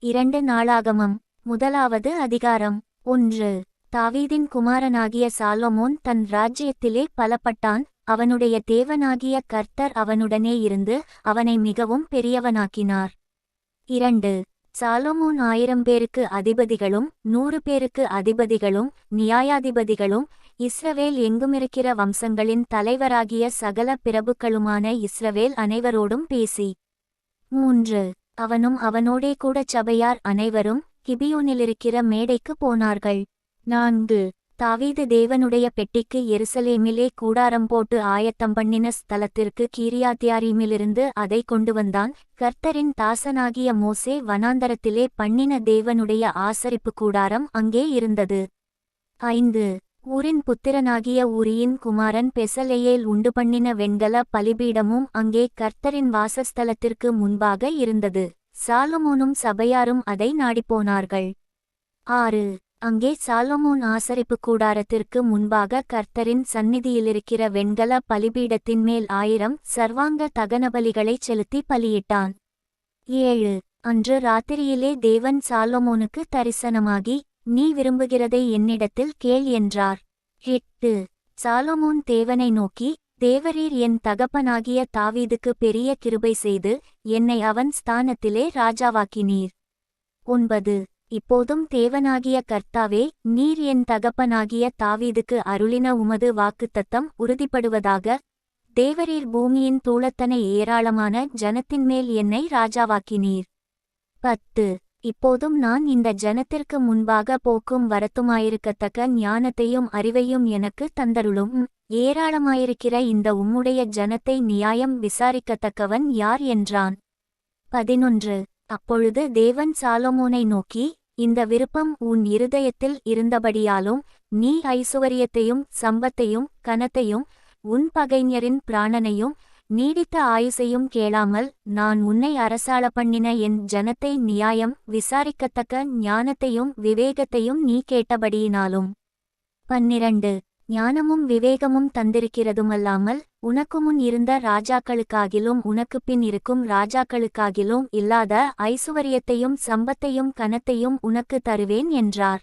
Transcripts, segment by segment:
இரண்டு நாளாகமம். முதலாவது அதிகாரம். ஒன்று. தாவீதின் குமாரனாகிய சாலொமோன் தன் ராஜ்யத்திலே பலப்பட்டான். அவனுடைய தேவனாகிய கர்த்தர் அவனுடனே இருந்து அவனை மிகவும் பெரியவனாக்கினார். இரண்டு. சாலோமோன் ஆயிரம் பேருக்கு அதிபதிகளும் நூறு பேருக்கு அதிபதிகளும் நியாயாதிபதிகளும் இஸ்ரவேல் எங்குமிருக்கிற வம்சங்களின் தலைவராகிய சகல பிரபுக்களுமான இஸ்ரவேல் அனைவரோடும் பேசி. மூன்று. அவனும் அவனோடே கூட சபையார் அனைவரும் கிபியோனிலிருக்கிற மேடைக்கு போனார்கள். நான்கு. தாவீது தேவனுடைய பெட்டிக்கு எருசலேமிலே கூடாரம் போட்டு ஆயத்தம் பண்ணின ஸ்தலத்திற்கு கீரியாத்தியாரீமிலிருந்து அதை கொண்டு வந்தான். கர்த்தரின் தாசனாகிய மோசே வனாந்தரத்திலே பண்ணின தேவனுடைய ஆசரிப்பு கூடாரம் அங்கே இருந்தது. ஐந்து. ஊரின் புத்திரனாகிய ஊரியின் குமாரன் பெசலேயேல் உண்டு பண்ணின வெண்கல பலிபீடமும் அங்கே கர்த்தரின் வாசஸ்தலத்திற்கு முன்பாக இருந்தது. சாலமோனும் சபையாரும் அதை நாடிப்போனார்கள். ஆறு. அங்கே சாலமோன் ஆசரிப்பு கூடாரத்திற்கு முன்பாக கர்த்தரின் சந்நிதியிலிருக்கிற வெண்கல பலிபீடத்தின் மேல் ஆயிரம் சர்வாங்க தகனபலிகளைச் செலுத்தி பலியிட்டான். ஏழு. அன்று ராத்திரியிலே தேவன் சாலமோனுக்கு தரிசனமாகி நீ விரும்புகிறதை என்னிடத்தில் கேள் என்றார். எட்டு. சாலமோன் தேவனை நோக்கி தேவரீர் என் தகப்பனாகிய தாவீதுக்கு பெரிய கிருபை செய்து என்னை அவன் ஸ்தானத்திலே ராஜாவாக்கினீர். ஒன்பது. இப்போதும் தேவனாகிய கர்த்தாவே நீர் என் தகப்பனாகிய தாவீதுக்கு அருளின உமது வாக்குத்தத்தம் உறுதிப்படுவதாக தேவரீர் பூமியின் தூளத்தனை ஏராளமான ஜனத்தின் மேல் என்னை ராஜாவாக்கினீர். பத்து. இப்போதும் நான் இந்த ஜனத்திற்கு முன்பாக போக்கும் வரத்துமாயிருக்கத்தக்க ஞானத்தையும் அறிவையும் எனக்கு தந்தருளும். ஏராளமாயிருக்கிற இந்த உம்முடைய ஜனத்தை நியாயம் விசாரிக்கத்தக்கவன் யார் என்றான். பதினொன்று. அப்பொழுது தேவன் சாலமோனை நோக்கி இந்த விருப்பம் உன் இருதயத்தில் இருந்தபடியாலும் நீ ஐசுவரியத்தையும் சம்பத்தையும் கனத்தையும் உன் பகைஞரின் பிராணனையும் நீடித்த ஆயுசையும் கேளாமல் நான் உன்னை அரசாள பண்ணின என் ஜனத்தை நியாயம் விசாரிக்கத்தக்க ஞானத்தையும் விவேகத்தையும் நீ கேட்டபடியினாலும். பன்னிரண்டு. ஞானமும் விவேகமும் தந்திருக்கிறதுமல்லாமல் உனக்கு முன் இருந்த ராஜாக்களுக்காகிலும் உனக்குப் பின் இருக்கும் ராஜாக்களுக்காகிலும் இல்லாத ஐசுவரியத்தையும் சம்பத்தையும் கனத்தையும் உனக்கு தருவேன் என்றார்.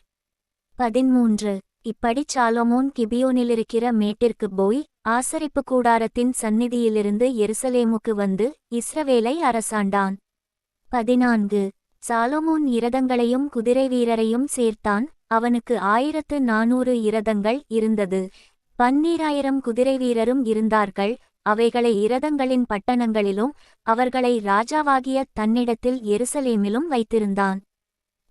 பதிமூன்று. இப்படி சாலோமோன் கிபியோனிலிருக்கிற மேட்டிற்குப் போய் ஆசரிப்பு கூடாரத்தின் சந்நிதியிலிருந்து எருசலேமுக்கு வந்து இஸ்ரவேலை அரசாண்டான். பதினான்கு. சாலோமோன் இரதங்களையும் குதிரை வீரரையும் சேர்த்தான். அவனுக்கு ஆயிரத்து நானூறு இரதங்கள் இருந்தது. பன்னீராயிரம் குதிரை வீரரும் இருந்தார்கள். அவைகளை இரதங்களின் பட்டணங்களிலும் அவர்களை ராஜாவாகிய தன்னிடத்தில் எருசலேமிலும் வைத்திருந்தான்.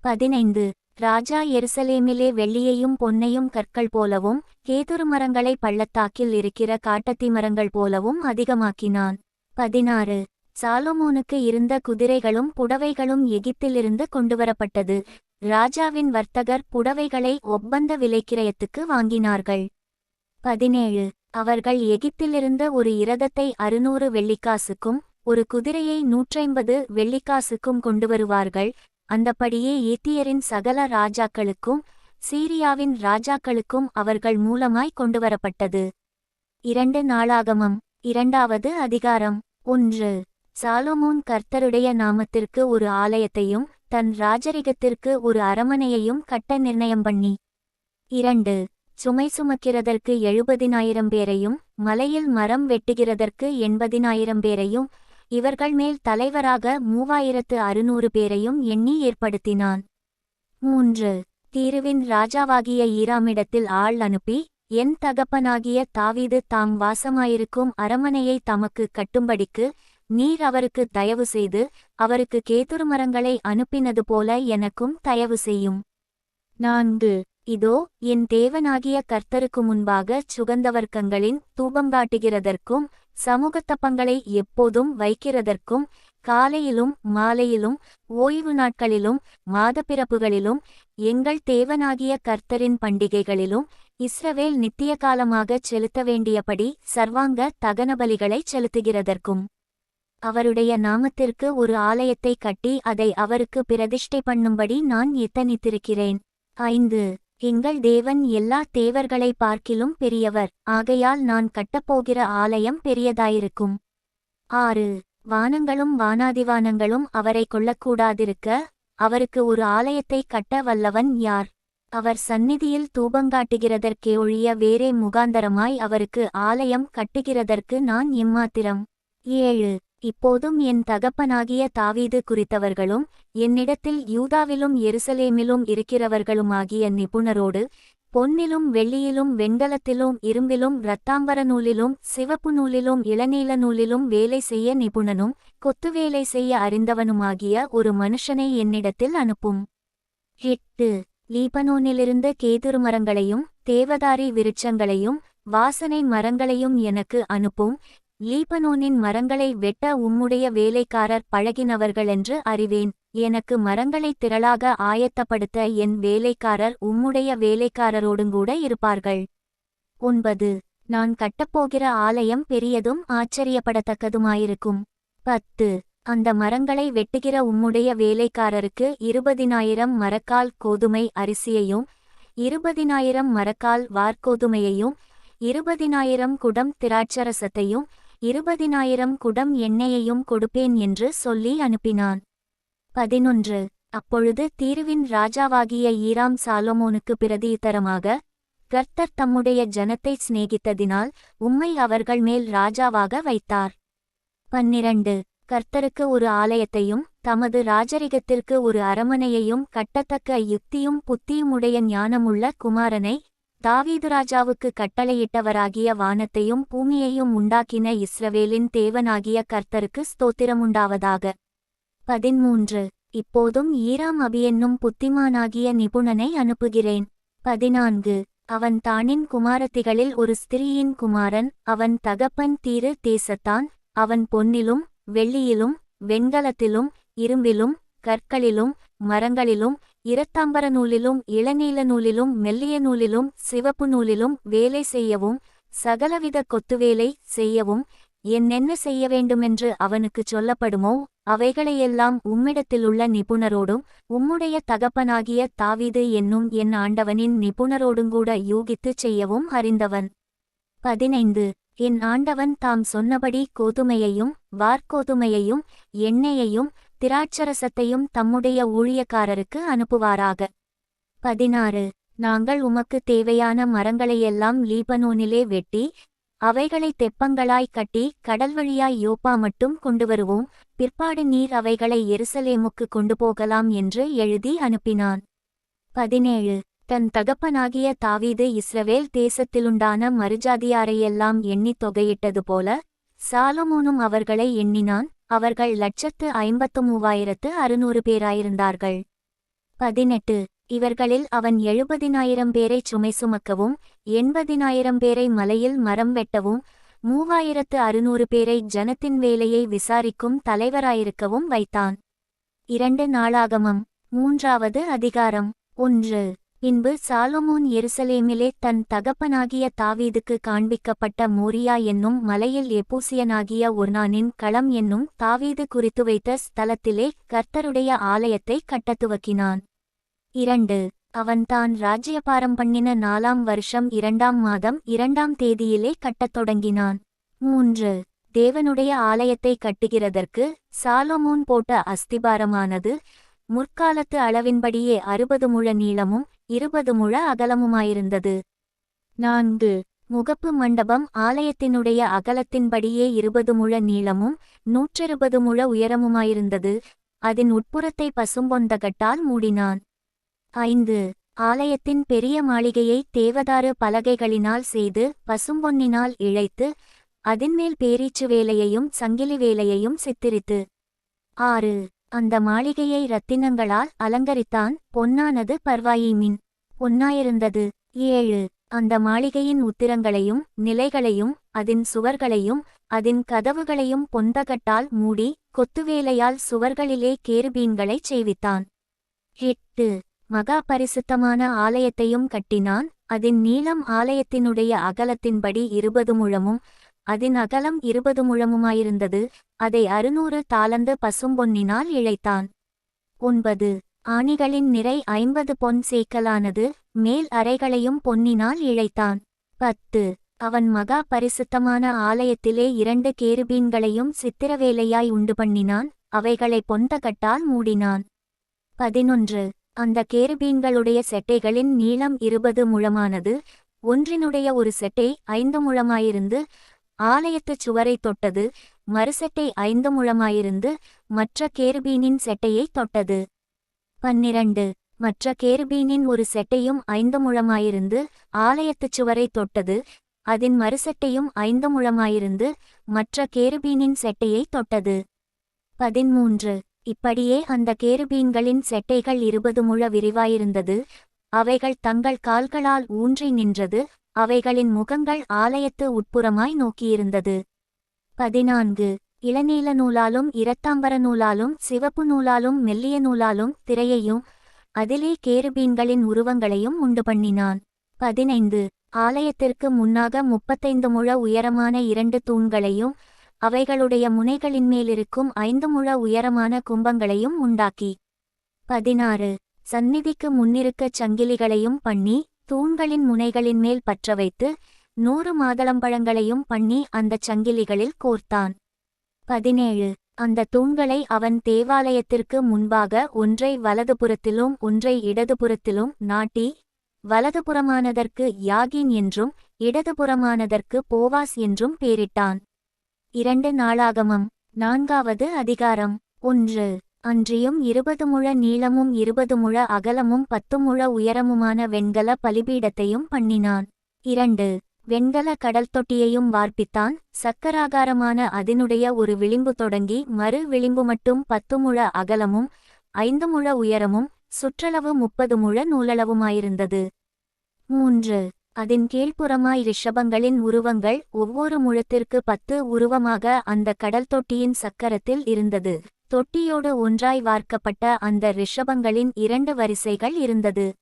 பதினைந்து. ராஜா எருசலேமிலே வெள்ளியையும் பொன்னையும் கற்கள் போலவும் கேதுரு மரங்களை பள்ளத்தாக்கில் இருக்கிற காட்டத்தி மரங்கள் போலவும் அதிகமாக்கினான். பதினாறு. சாலமோனுக்கு இருந்த குதிரைகளும் புடவைகளும் எகிப்திலிருந்து கொண்டுவரப்பட்டது. ராஜாவின் வர்த்தகர் புடவைகளை ஒப்பந்த விலைக்கிரயத்துக்கு வாங்கினார்கள். பதினேழு. அவர்கள் எகிப்திலிருந்த ஒரு இரதத்தை அறுநூறு வெள்ளிக்காசுக்கும் ஒரு குதிரையை நூற்றைம்பது வெள்ளிக்காசுக்கும் கொண்டு வருவார்கள் அந்தப்படியே ஏத்தியரின் சகல ராஜாக்களுக்கும் சீரியாவின் ராஜாக்களுக்கும் அவர்கள் மூலமாய் கொண்டுவரப்பட்டது. இரண்டு நாளாகமம் இரண்டாவது அதிகாரம். ஒன்று. சாலமோன் கர்த்தருடைய நாமத்திற்கு ஒரு ஆலயத்தையும் தன் ராஜரிகத்திற்கு ஒரு அரமனையையும் கட்ட நிர்ணயம் பண்ணி. இரண்டு. சுமை சுமக்கிறதற்கு எழுபதினாயிரம் பேரையும் மலையில் மரம் வெட்டுகிறதற்கு எண்பதினாயிரம் பேரையும் இவர்கள் மேல் தலைவராக மூவாயிரத்து அறுநூறு பேரையும் எண்ணி ஏற்படுத்தினான். மூன்று. தீருவின் ராஜாவாகிய ஈராமிடத்தில் ஆள் அனுப்பி என் தகப்பனாகிய தாவீது தாம் வாசமாயிருக்கும் அரமனையை தமக்கு கட்டும்படிக்கு நீர் அவருக்கு தயவு செய்து அவருக்கு கேதுரு மரங்களை அனுப்பினது போல எனக்கும் தயவு செய்யும். நான்கு. இதோ என் தேவனாகிய கர்த்தருக்கு முன்பாக சுகந்தவர்க்கங்களின் தூபம் காட்டுகிறதற்கும் சமூகத்தப்பங்களை எப்போதும் வைக்கிறதற்கும் காலையிலும் மாலையிலும் ஓய்வு நாட்களிலும் மாதப்பிறப்புகளிலும் எங்கள் தேவனாகிய கர்த்தரின் பண்டிகைகளிலும் இஸ்ரவேல் நித்திய காலமாகச் செலுத்த வேண்டியபடி சர்வாங்க தகனபலிகளைச் செலுத்துகிறதற்கும். அவருடைய நாமத்திற்கு ஒரு ஆலயத்தை கட்டி அதை அவருக்கு பிரதிஷ்டை பண்ணும்படி நான் எத்தனித்திருக்கிறேன். ஐந்து. எங்கள் தேவன் எல்லா தேவர்களை பார்க்கிலும் பெரியவர். ஆகையால் நான் கட்டப்போகிற ஆலயம் பெரியதாயிருக்கும். ஆறு. வானங்களும் வானாதிவானங்களும் அவரை கொள்ளக்கூடாதிருக்க அவருக்கு ஒரு ஆலயத்தை கட்ட வல்லவன் யார்? அவர் சந்நிதியில் தூபங்காட்டுகிறதற்கே ஒழிய வேறே முகாந்தரமாய் அவருக்கு ஆலயம் கட்டுகிறதற்கு நான் எம்மாத்திரம்? ஏழு. இப்போதும் என் தகப்பனாகிய தாவீது குறித்தவர்களும் என்னிடத்தில் யூதாவிலும் எருசலேமிலும் இருக்கிறவர்களுமாகிய நிபுணரோடு பொன்னிலும் வெள்ளியிலும் வெண்கலத்திலும் இரும்பிலும் இரத்தாம்பர நூலிலும் சிவப்பு நூலிலும் இளநீல நூலிலும் வேலை செய்ய நிபுணனும் கொத்து வேலை செய்ய அறிந்தவனுமாகிய ஒரு மனுஷனை என்னிடத்தில் அனுப்பும். எட்டு. லீபனோனிலிருந்து கேதுரு மரங்களையும் தேவதாரி விருட்சங்களையும் வாசனை மரங்களையும் எனக்கு அனுப்பும். லீபனோனின் மரங்களை வெட்ட உம்முடைய வேலைக்காரர் பழகினவர்களென்று அறிவேன். எனக்கு மரங்களை திரளாக ஆயத்தப்படுத்த என் வேலைக்காரர் உம்முடைய வேலைக்காரரோடுங்கூட இருப்பார்கள். ஒன்பது. நான் கட்டப்போகிற ஆலயம் பெரியதும் ஆச்சரியப்படத்தக்கதுமாயிருக்கும். பத்து. அந்த மரங்களை வெட்டுகிற உம்முடைய வேலைக்காரருக்கு இருபதினாயிரம் மரக்கால் கோதுமை அரிசியையும் இருபதினாயிரம் மரக்கால் வார்கோதுமையையும் இருபதினாயிரம் குடம் திராட்சரசத்தையும் இருபதினாயிரம் குடம் எண்ணெயையும் கொடுப்பேன் என்று சொல்லி அனுப்பினான். பதினொன்று. அப்பொழுது தீருவின் ராஜாவாகிய ஈராம் சாலோமோனுக்கு பிரதியுத்தரமாக கர்த்தர் தம்முடைய ஜனத்தை சிநேகித்ததினால் உம்மை அவர்கள் மேல் ராஜாவாக வைத்தார். பன்னிரண்டு. கர்த்தருக்கு ஒரு ஆலயத்தையும் தமது ராஜரிகத்திற்கு ஒரு அரமனையையும் கட்டத்தக்க யுக்தியும் புத்தியுமுடைய ஞானமுள்ள குமாரனை தாவீது ராஜாவுக்கு கட்டளையிட்டவராகிய வானத்தையும் பூமியையும் உண்டாக்கின இஸ்ரவேலின் தேவனாகிய கர்த்தருக்கு ஸ்தோத்திரமுண்டாவதாக. பதிமூன்று இப்போதும் ஈராம் அபி என்னும் புத்திமானாகிய நிபுணனை அனுப்புகிறேன். பதினான்கு. அவன் தானின் குமாரத்திகளில் ஒரு ஸ்திரீயின் குமாரன் அவன் தகப்பன் தீரு தேசத்தான் அவன் பொன்னிலும் வெள்ளியிலும் வெண்கலத்திலும் இரும்பிலும் கற்களிலும் மரங்களிலும் இரத்தாம்பர நூலிலும் இளநீல நூலிலும் மெல்லிய நூலிலும் சிவப்பு நூலிலும் வேலை செய்யவும் சகலவித கொத்துவேலை செய்யவும் என்னென்ன செய்ய வேண்டுமென்று அவனுக்குச் சொல்லப்படுமோ அவைகளையெல்லாம் உம்மிடத்திலுள்ள நிபுணரோடும் உம்முடைய தகப்பனாகிய தாவீது என்னும் என் ஆண்டவனின் நிபுணரோடுங்கூட யூகித்துச் செய்யவும் அறிந்தவன். பதினைந்து. என் ஆண்டவன் தாம் சொன்னபடி கோதுமையையும் வார்கோதுமையையும் எண்ணெயையும் திராட்சரசத்தையும் தம்முடைய ஊழியக்காரருக்கு அனுப்புவாராக. பதினாறு. நாங்கள் உமக்கு தேவையான மரங்களையெல்லாம் லீபனோனிலே வெட்டி அவைகளை தெப்பங்களாய் கட்டி கடல் வழியாய் யோப்பா மட்டும் கொண்டு வருவோம். பிற்பாடு நீர் அவைகளை எருசலேமுக்கு கொண்டு போகலாம் என்று எழுதி அனுப்பினான். பதினேழு. தன் தகப்பனாகிய தாவீது இஸ்ரவேல் தேசத்திலுண்டான மறுஜாதியாரையெல்லாம் எண்ணித் தொகையிட்டது போல சாலமோனும் அவர்களை எண்ணினான். அவர்கள் லட்சத்து ஐம்பத்து மூவாயிரத்து அறுநூறு பேராயிருந்தார்கள். பதினெட்டு. இவர்களில் அவன் எழுபதினாயிரம் பேரை சுமை சுமக்கவும் எண்பதினாயிரம் பேரை மலையில் மரம் வெட்டவும் மூவாயிரத்து அறுநூறு பேரை ஜனத்தின் வேலையை விசாரிக்கும் தலைவராயிருக்கவும் வைத்தான். இரண்டு நாளாகமம். மூன்றாவது அதிகாரம். ஒன்று. பின்பு சாலமோன் எருசலேமிலே தன் தகப்பனாகிய தாவீதுக்கு காண்பிக்கப்பட்ட மோரியா என்னும் மலையில் எப்பூசியனாகிய ஒர்னானின் களம் என்னும் தாவீது குறித்து வைத்த ஸ்தலத்திலே கர்த்தருடைய ஆலயத்தை கட்டத்துவக்கினான். இரண்டு அவன் தான் ராஜ்யபாரம் பண்ணின நாலாம் வருஷம் இரண்டாம் மாதம் இரண்டாம் தேதியிலே கட்டத் தொடங்கினான். மூன்று தேவனுடைய ஆலயத்தை கட்டுகிறதற்கு சாலமோன் போட்ட அஸ்திபாரமானது முற்காலத்து அளவின்படியே அறுபது முழ நீளமும் இருபது முழ அகலமுமாயிருந்தது. நான்கு. முகப்பு மண்டபம் ஆலயத்தினுடைய அகலத்தின்படியே இருபது முழ நீளமும் நூற்றிருபது முழ உயரமுமாயிருந்தது. அதன் உட்புறத்தை பசும்பொந்தகட்டால் மூடினான். ஐந்து. ஆலயத்தின் பெரிய மாளிகையை தேவதாறு பலகைகளினால் செய்து பசும்பொன்னினால் இழைத்து அதன்மேல் பேரீச்சு வேலையையும் சங்கிலி வேலையையும் சித்திரித்து. ஆறு. அந்த மாளிகையை ரத்தினங்களால் அலங்கரித்தான் பொன்னானது பர்வாயிமின். பொன்னாயிருந்தது. ஏழு. அந்த மாளிகையின் உத்திரங்களையும் நிலைகளையும் அதன் சுவர்களையும் அதன் கதவுகளையும் பொந்தகட்டால் மூடி கொத்துவேலையால் சுவர்களிலே கேருபீன்களைச் செய்வித்தான் எட்டு. மகா பரிசுத்தமான ஆலயத்தையும் கட்டினான். அதன் நீளம் ஆலயத்தினுடைய அகலத்தின்படி இருபது முழமும் அதன் அகலம் இருபது முழமுமாயிருந்தது. அதை அறுநூறு தாளந்து பசும்பொன்னினால் இழைத்தான். ஒன்பது. ஆணிகளின் நிறை ஐம்பது பொன் சேக்கலானது மேல் அறைகளையும் பொன்னினால் இழைத்தான். பத்து. அவன் மகா பரிசுத்தமான ஆலயத்திலே இரண்டு கேருபீன்களையும் சித்திரவேலையாய் உண்டு பண்ணினான் அவைகளை பொந்தகட்டால் மூடினான். பதினொன்று. அந்த கேருபீன்களுடைய செட்டைகளின் நீளம் இருபது முழமானது ஒன்றினுடைய ஒரு செட்டை ஐந்து முழமாயிருந்து ஆலயத்துச் சுவரைத் தொட்டது. மறுசெட்டை ஐந்து முழமாயிருந்து மற்ற கேருபீனின் செட்டையைத் தொட்டது. பன்னிரண்டு. மற்ற கேருபீனின் ஒரு செட்டையும் ஐந்து முழமாயிருந்து ஆலயத்துச் சுவரைத் தொட்டது. அதன் மறுசெட்டையும் ஐந்து முழமாயிருந்து மற்ற கேருபீனின் செட்டையைத் தொட்டது. பதிமூன்று. இப்படியே அந்த கேருபீன்களின் செட்டைகள் இருபது முழ விரிவாயிருந்தது. அவைகள் தங்கள் கால்களால் ஊன்றி நின்றது. அவைகளின் முகங்கள் ஆலயத்து உட்புறமாய் நோக்கியிருந்தது. பதினான்கு. இளநீல நூலாலும் இரத்தாம்பர நூலாலும் சிவப்பு நூலாலும் மெல்லிய நூலாலும் திரையையும் அதிலே கேருபீன்களின் உருவங்களையும் உண்டு பண்ணினான். பதினைந்து. ஆலயத்திற்கு முன்னாக முப்பத்தைந்து முழ உயரமான இரண்டு தூண்களையும் அவைகளுடைய முனைகளின் மேலிருக்கும் ஐந்து முழ உயரமான கும்பங்களையும் உண்டாக்கி. பதினாறு. சந்நிதிக்கு முன்னிருக்கச் சங்கிலிகளையும் பண்ணி தூண்களின் முனைகளின் மேல் பற்ற வைத்து நூறு மாதளம்பழங்களையும் பண்ணி அந்தச் சங்கிலிகளில் கோர்த்தான். பதினேழு. அந்த தூண்களை அவன் தேவாலயத்திற்கு முன்பாக ஒன்றை வலதுபுறத்திலும் ஒன்றை இடதுபுறத்திலும் நாட்டி வலதுபுறமானதற்கு யாகின் என்றும் இடதுபுறமானதற்கு போவாஸ் என்றும் பேரிட்டான் இரண்டு நாளாகமம். நான்காவது அதிகாரம். ஒன்று. அன்றியும் இருபது முழ நீளமும் இருபது முழ அகலமும் பத்து முழ உயரமுமான வெண்கல பலிபீடத்தையும் பண்ணினான். இரண்டு வெண்கல கடல் தொட்டியையும் வார்ப்பித்தான். சக்கராகாரமான அதனுடைய ஒரு விளிம்பு தொடங்கி மறு விளிம்பு மட்டும் பத்து முழ அகலமும் ஐந்து முழ உயரமும் சுற்றளவு முப்பது முழ நூலளவுமாயிருந்தது. மூன்று அதன் கீழ்ப்புறமாய் ரிஷபங்களின் உருவங்கள் ஒவ்வொரு முழத்திற்கு பத்து உருவமாக அந்த கடல் தொட்டியின் சக்கரத்தில் இருந்தது. தொட்டியோடு ஒன்றாய் வார்க்கப்பட்ட அந்த ரிஷபங்களின் இரண்டு வரிசைகள் இருந்தது.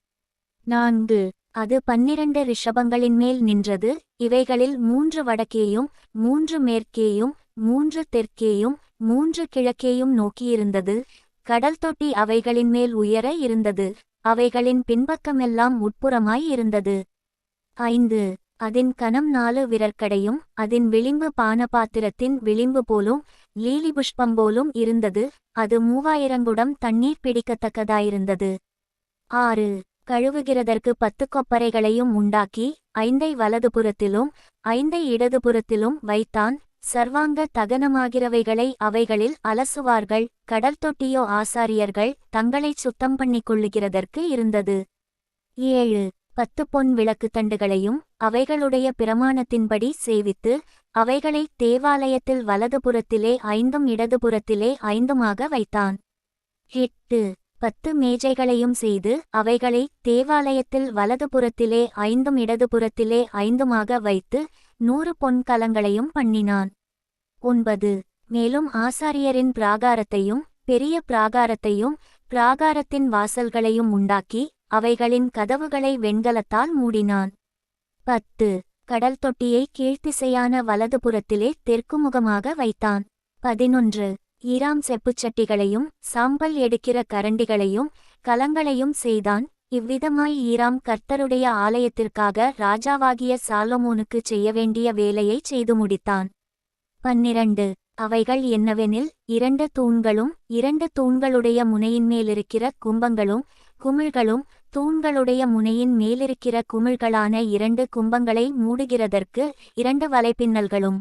நான்கு. அது பன்னிரண்டு ரிஷபங்களின் மேல் நின்றது. இவைகளில் மூன்று வடக்கேயும் மூன்று மேற்கேயும் மூன்று தெற்கேயும் மூன்று கிழக்கேயும் நோக்கியிருந்தது. கடல் தொட்டி அவைகளின் மேல் உயர இருந்தது. அவைகளின் பின்பக்கமெல்லாம் உட்புறமாய் இருந்தது. ஐந்து. அதன் கனம் நாலு விரற்கடையும் அதன் விளிம்பு பானபாத்திரத்தின் விளிம்பு போலும் லீலி புஷ்பம் போலும் இருந்தது. அது மூவாயிரங்குடம் தண்ணீர் பிடிக்கத்தக்கதாயிருந்தது. ஆறு. கழுவுகிறதற்கு பத்து கொப்பரைகளையும் உண்டாக்கி ஐந்தை வலதுபுறத்திலும் ஐந்தை இடதுபுறத்திலும் வைத்தான். சர்வாங்க தகனமாகிறவைகளை அவைகளில் அலசுவார்கள். கடல் தொட்டியோ ஆசாரியர்கள் தங்களைச் சுத்தம் பண்ணிக் கொள்ளுகிறதற்கு இருந்தது. ஏழு. பத்து பொன் விளக்குத் தண்டுகளையும் அவைகளுடைய பிரமாணத்தின்படி சேவித்து அவைகளை தேவாலயத்தில் வலதுபுறத்திலே ஐந்தும் இடதுபுறத்திலே ஐந்துமாக வைத்தான். எட்டு. பத்து மேஜைகளையும் செய்து அவைகளை தேவாலயத்தில் வலதுபுறத்திலே ஐந்தும் இடதுபுறத்திலே ஐந்துமாக வைத்து நூறு பொன்கலங்களையும் பண்ணினான். ஒன்பது. மேலும் ஆசாரியரின் பிராகாரத்தையும் பெரிய பிராகாரத்தையும் பிராகாரத்தின் வாசல்களையும் உண்டாக்கி அவைகளின் கதவுகளை வெண்கலத்தால் மூடினான். பத்து. கடல் தொட்டியை கீழ்த்திசையான வலதுபுறத்திலே தெற்குமுகமாக வைத்தான். பதினொன்று. ஈராம் செப்புச்சட்டிகளையும் சாம்பல் எடுக்கிற கரண்டிகளையும் கலங்களையும் செய்தான். இவ்விதமாய் ஈராம் கர்த்தருடைய ஆலயத்திற்காக ராஜாவாகிய சாலமோனுக்கு செய்ய வேண்டிய வேலையை செய்து முடித்தான். பன்னிரண்டு. அவைகள் என்னவெனில் இரண்டு தூண்களும் இரண்டு தூண்களுடைய முனையின் மேலிருக்கிற கும்பங்களும் குமிழ்களும் தூண்களுடைய முனையின் மேலிருக்கிற குமிழ்களான இரண்டு கும்பங்களை மூடுகிறதற்கு இரண்டு வலைப்பின்னல்களும்.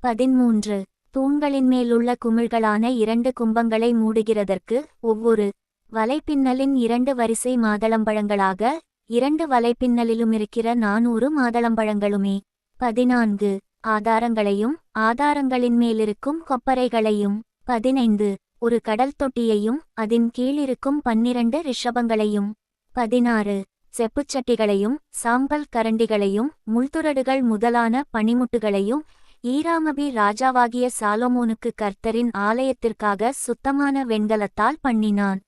பதிமூன்று தூண்களின் மேலுள்ள குமிழ்களான இரண்டு கும்பங்களை மூடுகிறதற்கு ஒவ்வொரு வலைப்பின்னலின் இரண்டு வரிசை மாதளம்பழங்களாக இரண்டு வலைப்பின்னலிலுமிருக்கிற நானூறு மாதளம்பழங்களுமே. பதினான்கு. ஆதாரங்களையும் ஆதாரங்களின் மேலிருக்கும் கொப்பரைகளையும். பதினைந்து. ஒரு கடல் தொட்டியையும் அதன் கீழிருக்கும் பன்னிரண்டு ரிஷபங்களையும். பதினாறு. செப்புச்சட்டிகளையும் சாம்பல் கரண்டிகளையும் முள்துரடுகள் முதலான பனிமுட்டுகளையும் ஈராமபி ராஜாவாகிய சாலோமோனுக்கு கர்த்தரின் ஆலயத்திற்காக சுத்தமான வெண்கலத்தால் பண்ணினான்.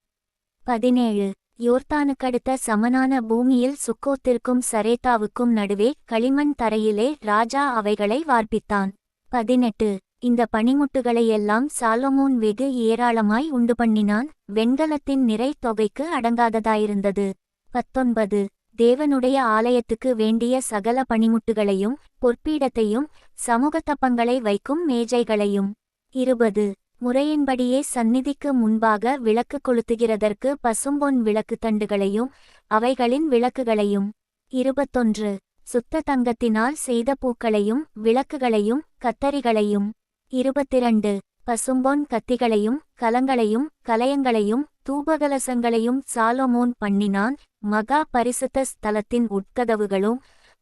பதினேழு. யோர்தானுக்கடுத்த சமனான பூமியில் சுக்கோத்திற்கும் சரேத்தாவுக்கும் நடுவே களிமண் தரையிலே ராஜா அவைகளை வார்ப்பித்தான். பதினெட்டு. இந்த பனிமுட்டுகளையெல்லாம் சாலமோன் வெகு ஏராளமாய் உண்டு பண்ணினான். வெண்கலத்தின் நிறை தொகைக்கு அடங்காததாயிருந்தது. பத்தொன்பது. தேவனுடைய ஆலயத்துக்கு வேண்டிய சகல பணிமுட்டுகளையும் பொற்பீடத்தையும் சமூகத்தப்பங்களை வைக்கும் மேஜைகளையும். இருபது. முறையின்படியே சந்நிதிக்கு முன்பாக விளக்கு கொளுத்துகிறதற்கு பசும்பொன் விளக்கு தண்டுகளையும் அவைகளின் விளக்குகளையும். இருபத்தொன்று. சுத்த தங்கத்தினால் செய்த பூக்களையும் விளக்குகளையும் கத்தரிகளையும். இருபத்திரண்டு. பசும்பொன் கத்திகளையும் கலங்களையும் கலயங்களையும் தூபகலசங்களையும் சாலோமோன் பண்ணினான். மகா பரிசுத்த ஸ்தலத்தின் உட்கதவுகளும்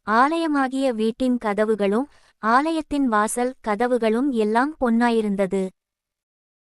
ஆலயமாகிய வீட்டின் கதவுகளும் ஆலயத்தின் வாசல் கதவுகளும் எல்லாம் பொன்னாயிருந்தது.